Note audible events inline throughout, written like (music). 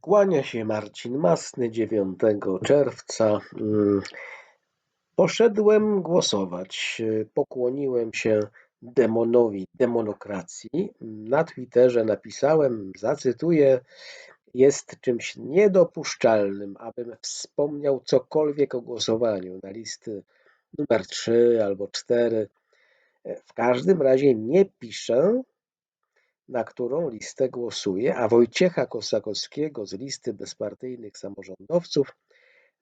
Kłania się Marcin Masny 9 czerwca. Mm, Poszedłem głosować. Pokłoniłem się demonowi demonokracji. Na Twitterze napisałem, zacytuję, jest czymś niedopuszczalnym, abym wspomniał cokolwiek o głosowaniu na listy numer 3 albo 4. W każdym razie nie piszę, na którą listę głosuję, a Wojciecha Kosakowskiego z listy bezpartyjnych samorządowców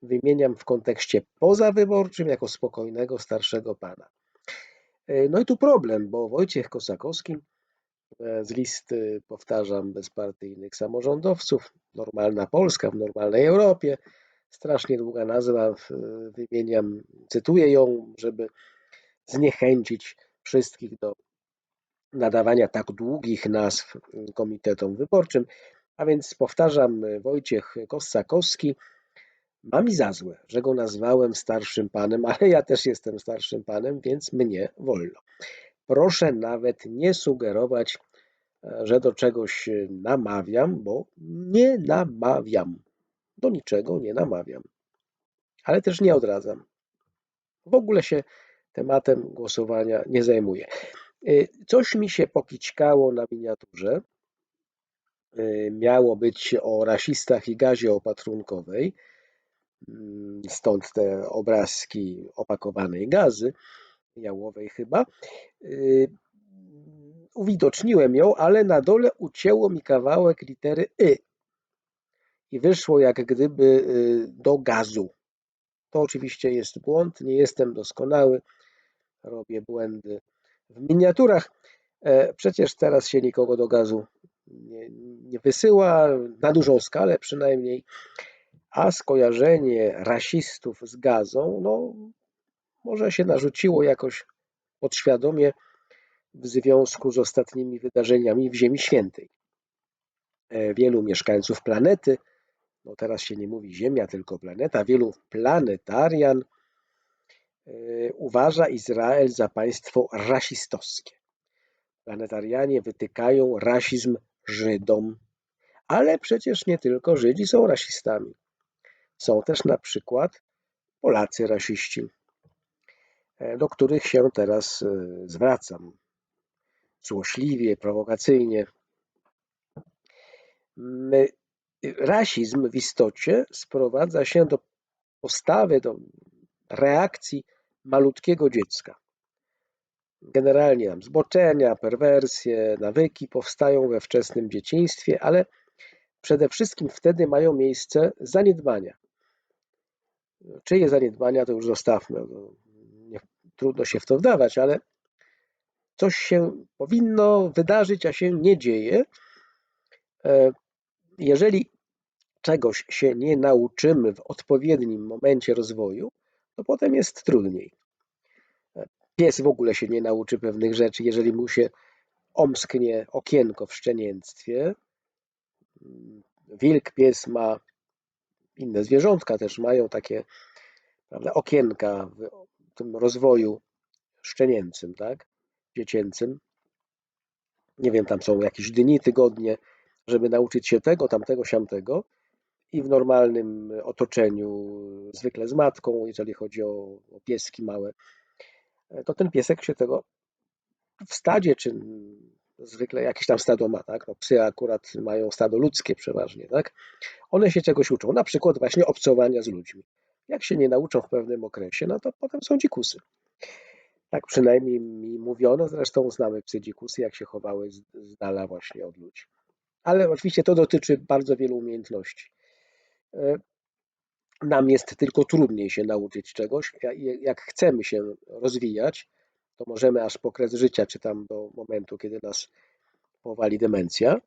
wymieniam w kontekście pozawyborczym jako spokojnego starszego pana. E, no i tu problem, bo Wojciech Kosakowski e, z listy, powtarzam, bezpartyjnych samorządowców, normalna Polska w normalnej Europie, strasznie długa nazwa, wymieniam, cytuję ją, żeby zniechęcić wszystkich do nadawania tak długich nazw komitetom wyborczym. A więc powtarzam, Wojciech Kossakowski ma mi za złe, że go nazwałem starszym panem, (laughs) ale ja też jestem starszym panem, więc mnie wolno. Proszę nawet nie sugerować, że do czegoś namawiam, bo nie namawiam. Do niczego nie namawiam. Ale też nie odradzam. W ogóle się tematem głosowania nie zajmuję. Y, coś mi się pokićkało na miniaturze. Y, miało być o rasistach i gazie opatrunkowej. Mm, stąd te obrazki opakowanej gazy, jałowej chyba. Y, uwidoczniłem ją, ale na dole ucięło mi kawałek litery Y. I wyszło jak gdyby do gazu. To oczywiście jest błąd, nie jestem doskonały, robię błędy w miniaturach. E, przecież teraz się nikogo do gazu nie, nie wysyła, na dużą skalę przynajmniej, a skojarzenie rasistów z gazą, no może się narzuciło jakoś podświadomie w związku z ostatnimi wydarzeniami w Ziemi Świętej. E, wielu mieszkańców planety, no teraz się nie mówi Ziemia, tylko planeta, wielu planetarian uważa Izrael za państwo rasistowskie. Planetarianie wytykają rasizm Żydom, ale przecież nie tylko Żydzi są rasistami. Są też na przykład Polacy rasiści, e, do których się teraz e, zwracam. Złośliwie, prowokacyjnie. Rasizm w istocie sprowadza się do postawy, do reakcji malutkiego dziecka. Generalnie tam zboczenia, perwersje, nawyki powstają we wczesnym dzieciństwie, ale przede wszystkim wtedy mają miejsce zaniedbania. Czyje zaniedbania, to już zostawmy. No, nie, trudno się w to wdawać, ale coś się powinno wydarzyć, a się nie dzieje. E, jeżeli czegoś się nie nauczymy w odpowiednim momencie rozwoju, to potem jest trudniej. Pies w ogóle się nie nauczy pewnych rzeczy, jeżeli mu się omsknie okienko w szczenięctwie. Wilk, pies ma, inne zwierzątka też mają takie prawda, okienka w tym rozwoju szczenięcym, tak? dziecięcym. Nie wiem, tam są jakieś dni, tygodnie, żeby nauczyć się tego, tamtego, siamtego i w normalnym otoczeniu, zwykle z matką, jeżeli chodzi o, o pieski małe, to ten piesek się tego w stadzie, czy zwykle jakieś tam stado ma, tak? No, psy akurat mają stado ludzkie przeważnie, tak? One się czegoś uczą, na przykład właśnie obcowania z ludźmi. Jak się nie nauczą w pewnym okresie, no to potem są dzikusy. Tak przynajmniej mi mówiono, zresztą znamy psy dzikusy, jak się chowały z, z dala właśnie od ludzi. Ale oczywiście to dotyczy bardzo wielu umiejętności. E, nam jest tylko trudniej się nauczyć czegoś. Jak chcemy się rozwijać, to możemy aż po kres życia, czy tam do momentu, kiedy nas powali demencja,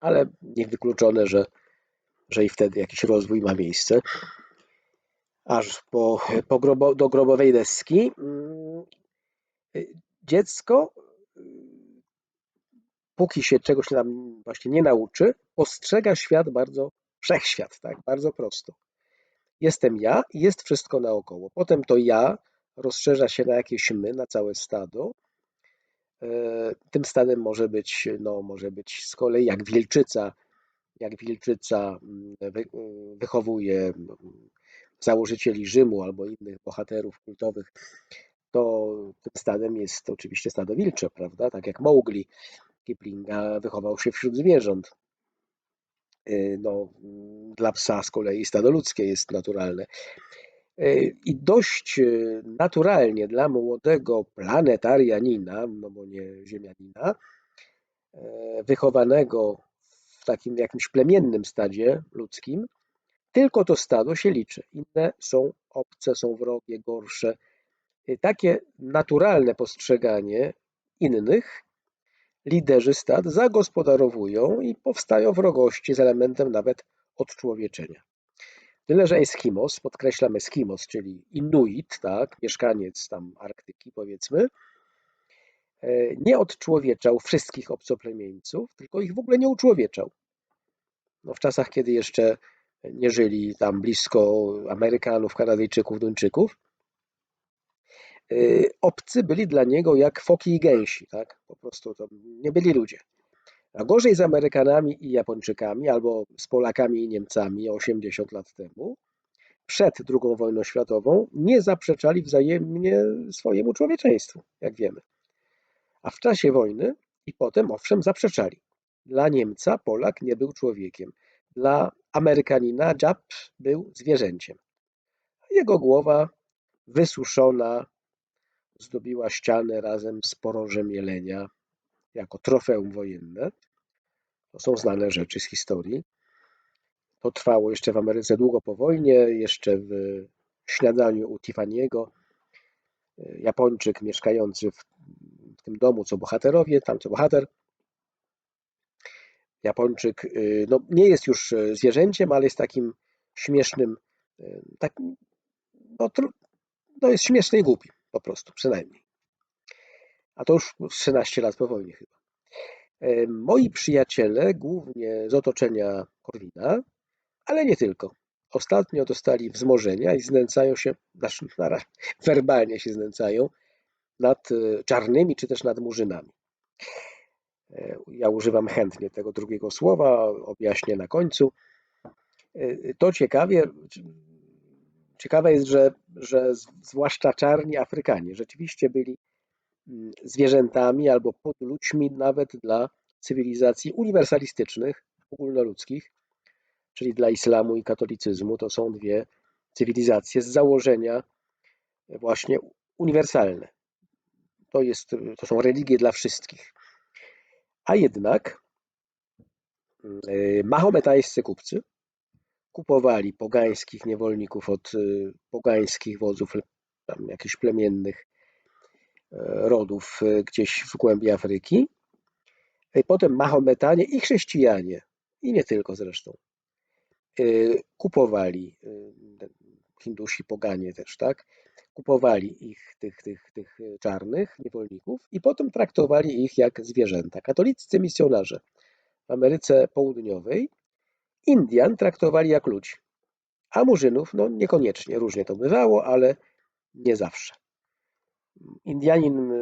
ale niewykluczone, że, że i wtedy jakiś rozwój ma miejsce. Aż po, po grobo, do grobowej deski. Mm, dziecko, póki się czegoś tam właśnie nie nauczy, postrzega świat bardzo wszechświat, tak? Bardzo prosto. Jestem ja i jest wszystko naokoło. Potem to ja rozszerza się na jakieś my, na całe stado. E, tym stadem może być, no, może być z kolei jak wilczyca jak wilczyca wychowuje założycieli Rzymu albo innych bohaterów kultowych, to tym stadem jest oczywiście stado wilcze, prawda? Tak jak Mowgli Kiplinga wychował się wśród zwierząt. Y, no, dla psa z kolei stado ludzkie jest naturalne. Y, I dość y, naturalnie dla młodego planetarianina, no bo nie ziemianina, wychowanego w takim jakimś plemiennym stadzie ludzkim, tylko to stado się liczy. Inne są obce, są wrogie, gorsze. Takie naturalne postrzeganie innych liderzy stad zagospodarowują i powstają wrogości z elementem nawet odczłowieczenia. Tyle, że Eskimos, podkreślam Eskimos, czyli Inuit, tak, mieszkaniec tam Arktyki powiedzmy, e, nie odczłowieczał wszystkich obcoplemieńców, tylko ich w ogóle nie uczłowieczał. No w czasach, kiedy jeszcze nie żyli tam blisko Amerykanów, Kanadyjczyków, Duńczyków, obcy byli dla niego jak foki i gęsi, tak? Po prostu to nie byli ludzie. A gorzej z Amerykanami i Japończykami, albo z Polakami i Niemcami 80 lat temu, przed II wojną światową, nie zaprzeczali wzajemnie swojemu człowieczeństwu, jak wiemy. A w czasie wojny i potem, owszem, zaprzeczali. Dla Niemca Polak nie był człowiekiem. Dla Amerykanina Jap był zwierzęciem. Jego głowa wysuszona, zdobiła ścianę razem z porożem jelenia jako trofeum wojenne. To są znane rzeczy z historii. To trwało jeszcze w Ameryce długo po wojnie, jeszcze w śniadaniu u Tiffany'ego. Japończyk mieszkający w, tym domu, co bohaterowie, tam co bohater. Japończyk y, no, nie jest już zwierzęciem, ale jest takim śmiesznym, y, tak, no, no jest śmieszny i głupi po prostu, przynajmniej. A to już 13 lat po wojnie chyba. E, moi przyjaciele, głównie z otoczenia Korwina, ale nie tylko, ostatnio dostali wzmożenia i znęcają się, znaczy, (laughs) werbalnie się znęcają nad e, czarnymi czy też nad murzynami. E, ja używam chętnie tego drugiego słowa, objaśnię na końcu. To ciekawie, Ciekawe jest, że, że zwłaszcza czarni Afrykanie rzeczywiście byli mm, zwierzętami albo podludźmi nawet dla cywilizacji uniwersalistycznych, ogólnoludzkich, czyli dla islamu i katolicyzmu. To są dwie cywilizacje z założenia właśnie uniwersalne. To, jest, to są religie dla wszystkich. A jednak mm, mahometańscy kupcy kupowali pogańskich niewolników od y, pogańskich wodzów, tam jakichś plemiennych e, rodów e, gdzieś w głębi Afryki. I potem Mahometanie i chrześcijanie, i nie tylko zresztą, e, kupowali, Hindusi, poganie też, tak? Kupowali ich, tych, tych, tych czarnych niewolników i potem traktowali ich jak zwierzęta. Katolicy misjonarze w Ameryce Południowej Indian traktowali jak ludzi, a Murzynów no niekoniecznie, różnie to bywało, ale nie zawsze. Indianin,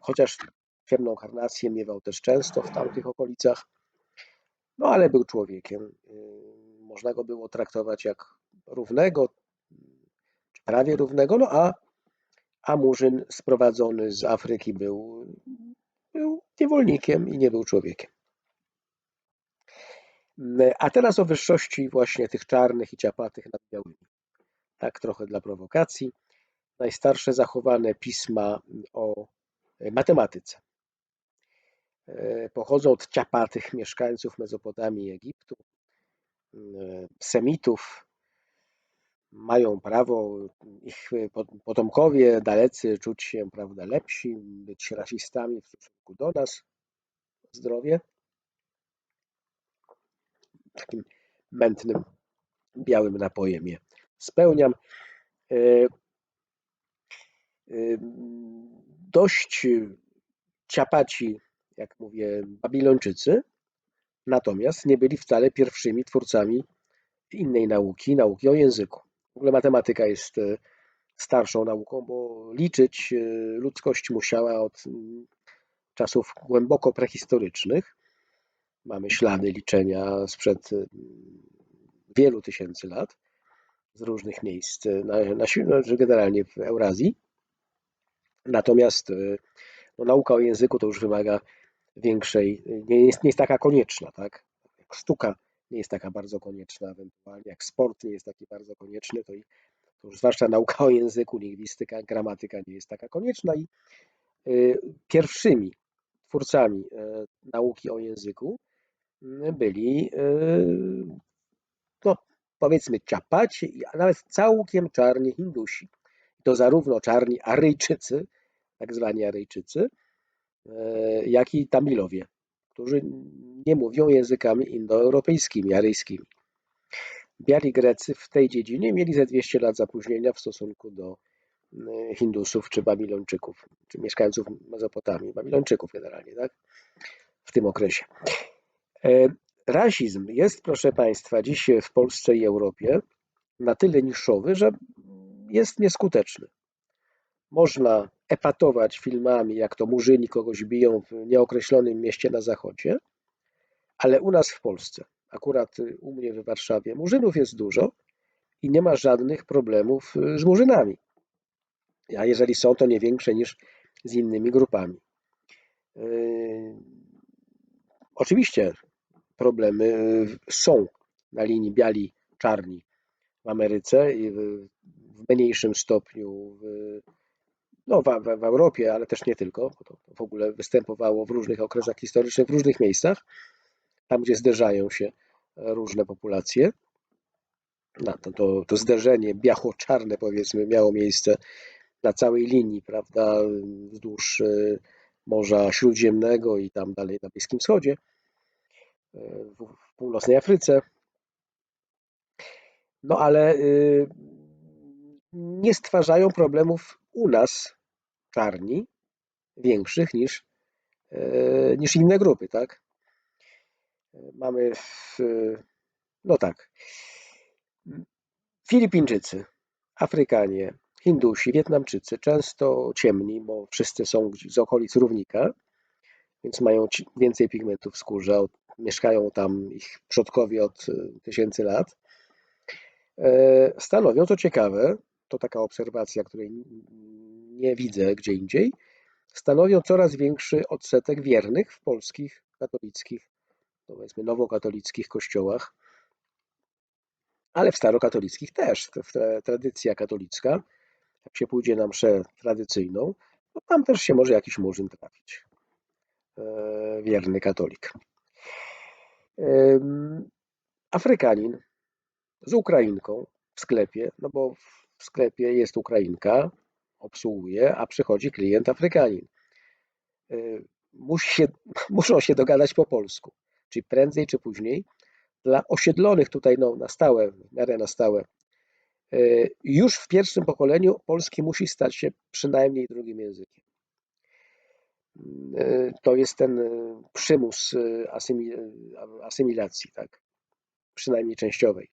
chociaż ciemną karnację miewał też często w tamtych okolicach, no ale był człowiekiem. Można go było traktować jak równego, prawie równego, no a, a Murzyn sprowadzony z Afryki był, był niewolnikiem i nie był człowiekiem. A teraz o wyższości właśnie tych czarnych i ciapatych nad białymi. Tak trochę dla prowokacji. Najstarsze zachowane pisma o matematyce e, pochodzą od ciapatych mieszkańców Mezopotamii i Egiptu. E, Semitów mają prawo, ich potomkowie dalecy czuć się prawda, lepsi, być rasistami w stosunku do nas. Zdrowie takim mętnym, białym napojem je spełniam. E, e, dość ciapaci, jak mówię, Babilończycy, natomiast nie byli wcale pierwszymi twórcami innej nauki, nauki o języku. W ogóle matematyka jest e, starszą nauką, bo liczyć ludzkość musiała od czasów głęboko prehistorycznych. Mamy ślady liczenia sprzed mm, wielu tysięcy lat z różnych miejsc, na, na, no, generalnie w Eurazji. Natomiast no, nauka o języku to już wymaga większej, nie jest, nie jest taka konieczna, tak? Jak sztuka nie jest taka bardzo konieczna, ewentualnie jak sport nie jest taki bardzo konieczny, to, i, to już zwłaszcza nauka o języku, lingwistyka, gramatyka nie jest taka konieczna i y, pierwszymi twórcami y, nauki o języku y, byli no, powiedzmy ciapaci, a nawet całkiem czarni Hindusi. To zarówno czarni Aryjczycy, tak zwani Aryjczycy, E, jak i Tamilowie, którzy nie mówią językami indoeuropejskimi, aryjskimi. Biali Grecy w tej dziedzinie mieli ze 200 lat zapóźnienia w stosunku do e, Hindusów czy Babilończyków, czy mieszkańców Mezopotamii, Babilończyków generalnie, tak? w tym okresie. E, rasizm jest, proszę Państwa, dziś w Polsce i Europie na tyle niszowy, że jest nieskuteczny. Można epatować filmami, jak to murzyni kogoś biją w nieokreślonym mieście na zachodzie, ale u nas w Polsce, akurat u mnie w Warszawie, murzynów jest dużo i nie ma żadnych problemów z murzynami. A jeżeli są, to nie większe niż z innymi grupami. Yy, oczywiście problemy są na linii biali-czarni w Ameryce i w mniejszym stopniu w no, w, w, Europie, ale też nie tylko, bo to w ogóle występowało w różnych okresach historycznych, w różnych miejscach, tam gdzie zderzają się różne populacje. No, to, to, to zderzenie biało-czarne powiedzmy miało miejsce na całej linii, prawda, wzdłuż y, Morza Śródziemnego i tam dalej na Bliskim Wschodzie, y, w północnej Afryce. No ale y, nie stwarzają problemów u nas czarni większych niż, e, niż inne grupy, tak? Mamy, w, no tak, Filipińczycy, Afrykanie, Hindusi, Wietnamczycy, często ciemni, bo wszyscy są z okolic równika, więc mają więcej pigmentów w skórze, mieszkają tam ich przodkowie od e, tysięcy lat. E, stanowią, co ciekawe, to taka obserwacja, której nie widzę gdzie indziej, stanowią coraz większy odsetek wiernych w polskich katolickich, powiedzmy nowokatolickich kościołach, ale w starokatolickich też. Tradycja katolicka, jak się pójdzie na mszę tradycyjną, to tam też się może jakiś murzyn trafić. E, wierny katolik. Afrykanin z Ukrainką w sklepie, no bo w sklepie jest Ukrainka, obsługuje, a przychodzi klient Afrykanin. Y, musi się, (laughs) muszą się dogadać po polsku, czyli prędzej czy później dla osiedlonych tutaj no, na stałe, w miarę na stałe, y, już w pierwszym pokoleniu polski musi stać się przynajmniej drugim językiem. To jest ten przymus asymilacji, tak? przynajmniej częściowej.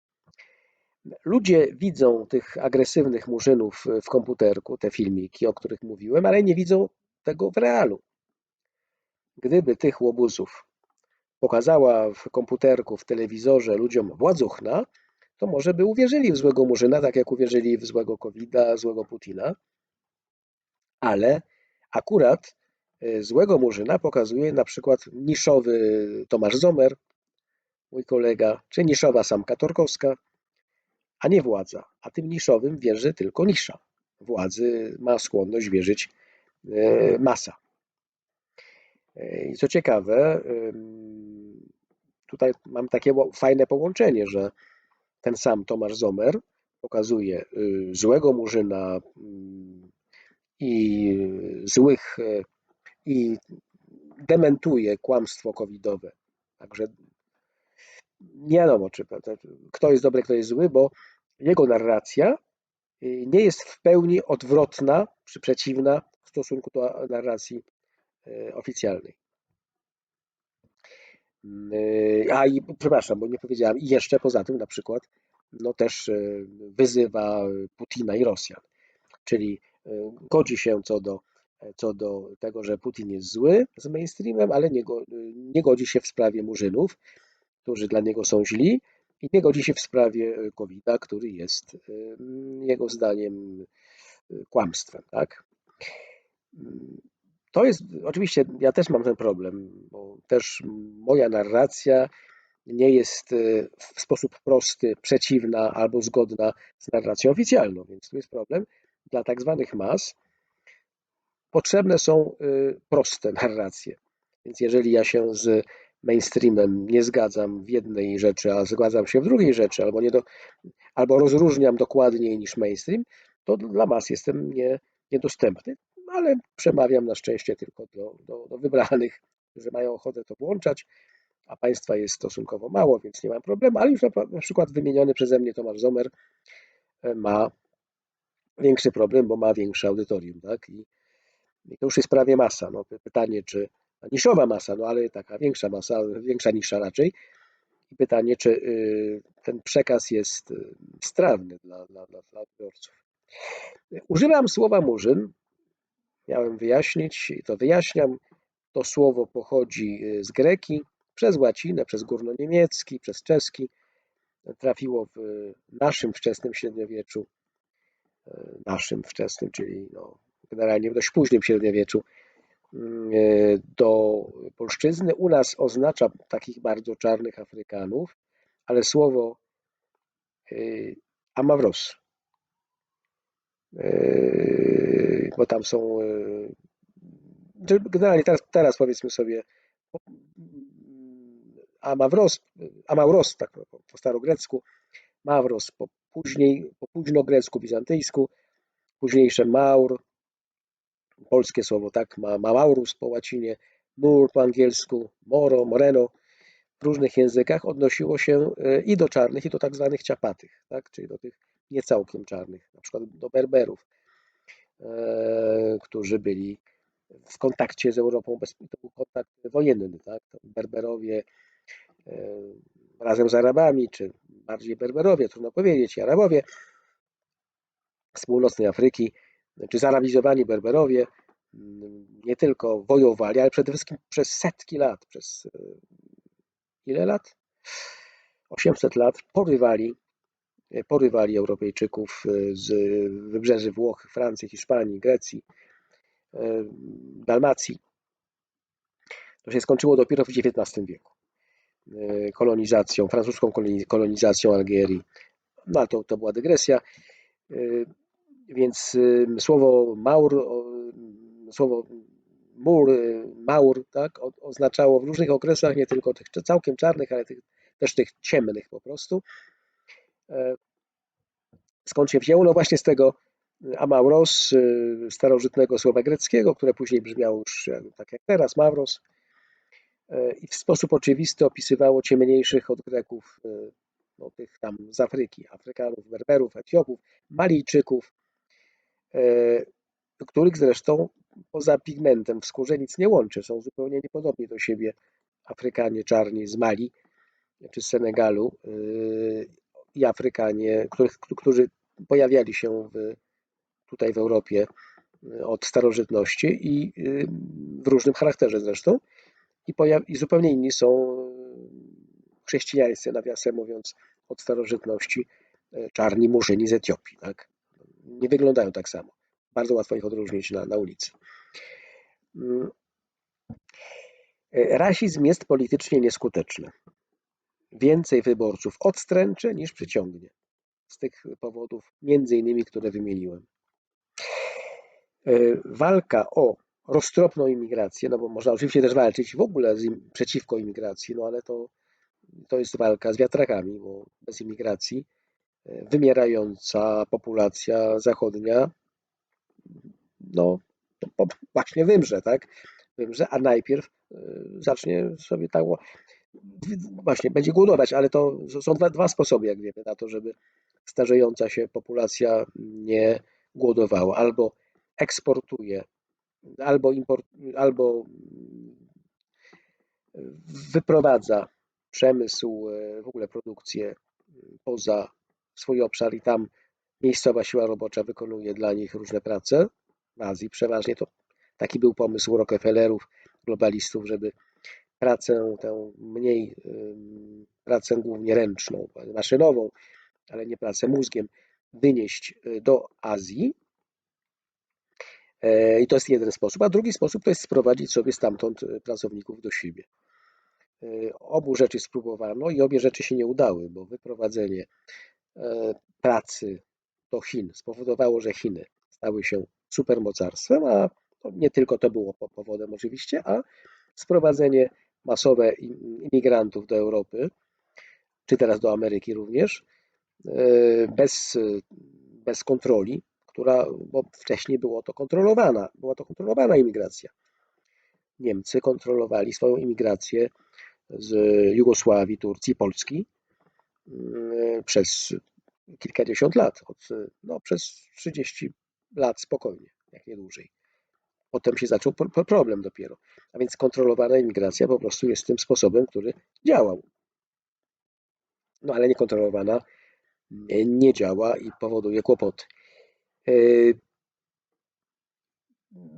Ludzie widzą tych agresywnych murzynów w komputerku, te filmiki, o których mówiłem, ale nie widzą tego w realu. Gdyby tych łobuzów pokazała w komputerku, w telewizorze ludziom władzuchna, to może by uwierzyli w złego murzyna, tak jak uwierzyli w złego Covida, złego Putina. Ale akurat e, złego murzyna pokazuje na przykład niszowy Tomasz Zomer, mój kolega, czy niszowa Samka Torkowska, a nie władza. A tym niszowym wierzy tylko nisza. Władzy ma skłonność wierzyć e, masa. E, I co ciekawe, tutaj mam takie fajne połączenie, że ten sam Tomasz Zomer pokazuje y, złego murzyna mm, i złych e, i dementuje kłamstwo covidowe. Także nie wiadomo, czy kto jest dobry, kto jest zły, bo jego narracja y, nie jest w pełni odwrotna czy przeciwna w stosunku do narracji y, oficjalnej. Y, a i przepraszam, bo nie powiedziałem, i jeszcze poza tym na przykład no też wyzywa Putina i Rosjan, czyli godzi się co do co do tego, że Putin jest zły z mainstreamem, ale nie, go, nie godzi się w sprawie murzynów, którzy dla niego są źli i nie godzi się w sprawie COVID-a, który jest jego zdaniem kłamstwem. Tak? To jest, oczywiście ja też mam ten problem, bo też moja narracja nie jest e, w sposób prosty przeciwna albo zgodna z narracją oficjalną, więc tu jest problem. Dla tak zwanych mas potrzebne są e, proste (laughs) narracje. Więc jeżeli ja się z mainstreamem nie zgadzam w jednej rzeczy, a zgadzam się w drugiej rzeczy, albo, nie do, albo rozróżniam dokładniej niż mainstream, to dla mas jestem nie, niedostępny, ale przemawiam na szczęście tylko do, do, do wybranych, którzy mają ochotę to włączać a państwa jest stosunkowo mało, więc nie mam problemu, ale już na przykład wymieniony przeze mnie Tomasz Zomer e, ma większy problem, bo ma większe audytorium, tak? I, i to już jest prawie masa. No, pytanie, czy niszowa masa, no ale taka większa masa, większa nisza raczej. I pytanie, czy y, ten przekaz jest y, strawny dla, dla, dla, dla odbiorców. Używam słowa murzyn. Miałem wyjaśnić i to wyjaśniam. To słowo pochodzi y, z greki przez łacinę, przez górnoniemiecki, przez czeski trafiło w naszym wczesnym średniowieczu, naszym wczesnym, czyli no, generalnie w dość późnym średniowieczu, mm, e, do polszczyzny. U nas oznacza takich bardzo czarnych Afrykanów, ale słowo e, Amawros, bo tam są, generalnie teraz, teraz powiedzmy sobie, Amawros, Amauros, tak po starogrecku, Mawros po, później, po późnogrecku, bizantyjsku, późniejsze Maur, polskie słowo, tak, ma, Maurus po łacinie, Mur po angielsku, Moro, Moreno, w różnych językach odnosiło się e, i do czarnych, i do tak zwanych ciapatych, tak, czyli do tych niecałkiem czarnych, na przykład do Berberów, e, którzy byli w kontakcie z Europą, bez, to był kontakt wojenny, tak, Berberowie E, razem z Arabami, czy bardziej Berberowie, trudno powiedzieć, Arabowie z północnej Afryki, czy zarabizowani Berberowie mm, nie tylko wojowali, ale przede wszystkim przez setki lat, przez e, ile lat? 800 lat porywali, e, porywali Europejczyków z wybrzeży Włoch, Francji, Hiszpanii, Grecji, Dalmacji. To się skończyło dopiero w XIX wieku. E, kolonizacją, francuską kolonizacją Algierii. No ale to, to była dygresja. E, więc e, słowo Maur, słowo mur, maur, tak, oznaczało w różnych okresach nie tylko tych całkiem czarnych, ale tych, też tych ciemnych po prostu. Skąd się wzięło? No właśnie z tego amauros, starożytnego słowa greckiego, które później brzmiało już tak jak teraz, mawros, E, i w sposób oczywisty opisywało ciemniejszych od Greków, e, no, tych tam z Afryki, Afrykanów, Berberów, Etiopów, Malijczyków, e, których zresztą poza pigmentem w skórze nic nie łączy. Są zupełnie niepodobni do siebie Afrykanie czarni z Mali czy z Senegalu i Afrykanie, których, którzy pojawiali się w, tutaj w Europie od starożytności i w różnym charakterze zresztą i, i zupełnie inni są chrześcijańscy, nawiasem mówiąc, od starożytności, e, czarni murzyni z Etiopii. Tak? Nie wyglądają tak samo. Bardzo łatwo ich odróżnić na, na ulicy. Mm. E, rasizm jest politycznie nieskuteczny. Więcej wyborców odstręczy niż przyciągnie. Z tych powodów, między innymi, które wymieniłem. E, walka o roztropną imigrację, no bo można oczywiście też walczyć w ogóle im, przeciwko imigracji, no ale to, to jest walka z wiatrakami, bo bez imigracji wymierająca populacja zachodnia no właśnie wymrze, tak? Wymrze, a najpierw e, zacznie sobie tak właśnie będzie głodować, ale to są dwa, dwa sposoby, jak wiemy, na to, żeby starzejąca się populacja nie głodowała. Albo eksportuje albo, import, albo wyprowadza przemysł, e, w ogóle produkcję poza swój obszar i tam miejscowa siła robocza wykonuje dla nich różne prace. W Azji przeważnie to Taki był pomysł Rockefellerów, globalistów, żeby pracę tę mniej, pracę głównie ręczną, maszynową, ale nie pracę mózgiem, wynieść y, do Azji. E, I to jest jeden sposób. A drugi sposób to jest sprowadzić sobie stamtąd y, pracowników do siebie. E, obu rzeczy spróbowano i obie rzeczy się nie udały, bo wyprowadzenie pracy do Chin spowodowało, że Chiny stały się supermocarstwem, a nie tylko to było powodem oczywiście, a sprowadzenie masowe imigrantów do Europy, czy teraz do Ameryki również, e, bez, bez kontroli, która, bo wcześniej było to kontrolowana, była to kontrolowana imigracja. Niemcy kontrolowali swoją imigrację z Jugosławii, Turcji, Polski e, przez kilkadziesiąt lat, od, no, przez 30 lat spokojnie, jak nie dłużej. Potem się zaczął problem dopiero. A więc kontrolowana imigracja po prostu jest tym sposobem, który działał. No ale niekontrolowana nie działa i powoduje kłopoty. E,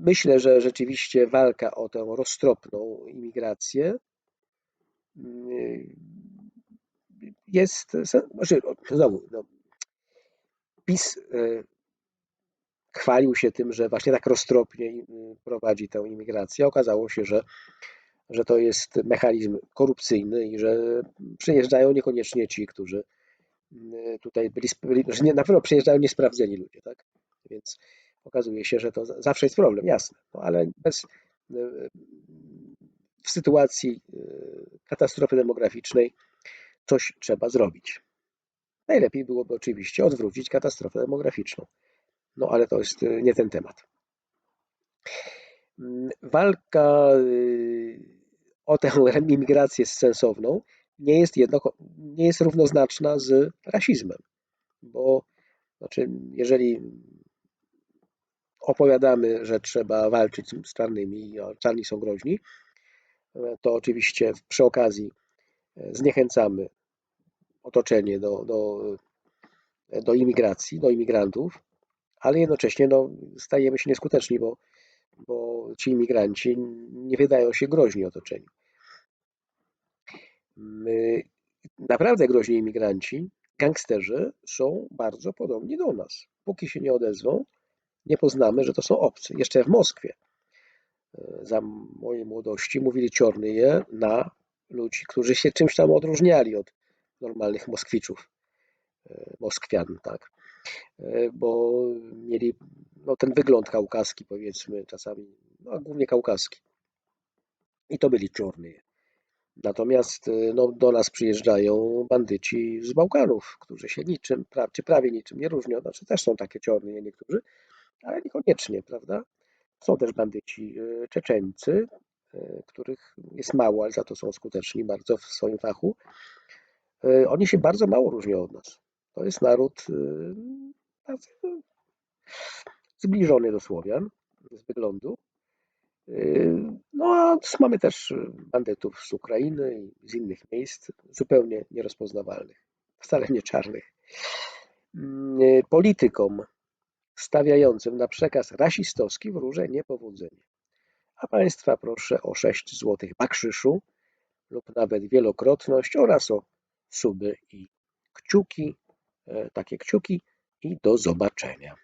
myślę, że rzeczywiście walka o tę roztropną imigrację mm, jest, znaczy, znowu, no, PiS e, chwalił się tym, że właśnie tak roztropnie y, prowadzi tę imigrację. Okazało się, że, że to jest mechanizm korupcyjny i że przyjeżdżają niekoniecznie ci, którzy y, tutaj byli, byli że nie, na pewno przyjeżdżają niesprawdzeni ludzie, tak? Więc okazuje się, że to zawsze jest problem, jasne, no, ale bez, y, w sytuacji katastrofy demograficznej coś trzeba zrobić. Najlepiej byłoby oczywiście odwrócić katastrofę demograficzną. No ale to jest y, nie ten temat. Mm, walka y, o tę (laughs) imigrację sensowną nie jest, jedno, nie jest równoznaczna z rasizmem, bo znaczy, jeżeli opowiadamy, że trzeba walczyć z czarnymi, a czarni są groźni, to oczywiście przy okazji e, zniechęcamy otoczenie do, do, do imigracji, do imigrantów, ale jednocześnie no, stajemy się nieskuteczni, bo, bo ci imigranci nie wydają się groźni otoczeniu. My, naprawdę groźni imigranci, gangsterzy są bardzo podobni do nas. Póki się nie odezwą, nie poznamy, że to są obcy. Jeszcze w Moskwie e, za mojej młodości mówili je na ludzi, którzy się czymś tam odróżniali od normalnych Moskwiczów, e, Moskwian, tak. E, bo mieli no, ten wygląd kaukaski, powiedzmy, czasami, no, głównie kaukaski. I to byli czorny. Natomiast e, no, do nas przyjeżdżają bandyci z Bałkanów, którzy się niczym, czy prawie niczym nie różnią. Znaczy też są takie czorne niektórzy, ale niekoniecznie, prawda? Są też bandyci czeczeńcy, których jest mało, ale za to są skuteczni bardzo w swoim fachu. Oni się bardzo mało różnią od nas. To jest naród y, zbliżony do Słowian z wyglądu. No a mamy też bandytów z Ukrainy i z innych miejsc, zupełnie nierozpoznawalnych, wcale nie czarnych. Y, politykom stawiającym na przekaz rasistowski wróżę niepowodzenie. A Państwa proszę o 6 zł bakrzyszu lub nawet wielokrotność oraz o suby i kciuki E, takie kciuki i do zobaczenia.